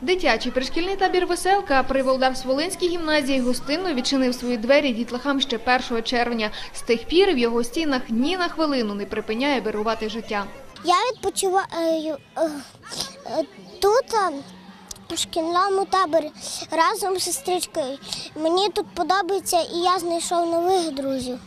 Дитячий пришкільний табір «Веселка» при Володарськ-Волинській гімназії гостинно відчинив свої двері дітлахам ще 1 червня. З тих пір в його стінах ні на хвилину не припиняє вирувати життя. Я відпочиваю е, е, тут е, у шкільному таборі разом з сестричкою. Мені тут подобається і я знайшов нових друзів.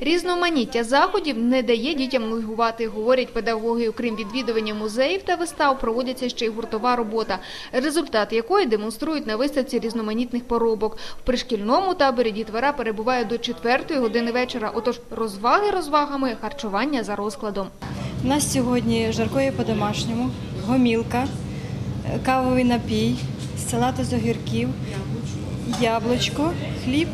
Різноманіття заходів не дає дітям нудьгувати, говорять педагоги. Окрім відвідування музеїв та вистав, проводиться ще й гуртова робота, результат якої демонструють на виставці різноманітних поробок. В пришкільному таборі дітвора перебуває до 4 години вечора. Отож, розваги розвагами, харчування за розкладом. У нас сьогодні жаркоє по-домашньому, гомілка, е, кавовий напій, салат з огірків, яблучко, хліб.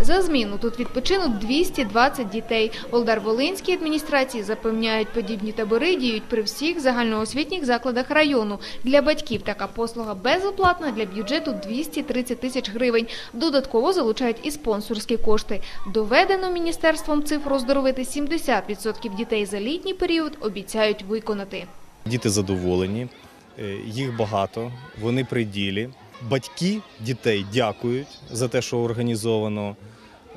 За зміну тут відпочинуть 220 дітей. Волдар-Волинській адміністрації запевняють, подібні табори діють при всіх загальноосвітніх закладах району. Для батьків така послуга безоплатна, для бюджету 230 тисяч гривень. Додатково залучають і спонсорські кошти. Доведено міністерством цифру оздоровити 70% дітей за літній період обіцяють виконати. Діти задоволені, їх багато, вони при ділі. Батьки дітей дякують за те, що організовано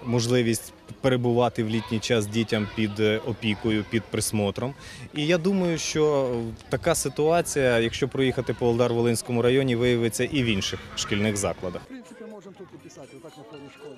можливість перебувати в літній час дітям під е, опікою, під присмотром. І я думаю, що така ситуація, якщо проїхати по Олдар-Волинському районі, виявиться і в інших шкільних закладах. В принципі, можемо тут і писати, отак на фоні школи.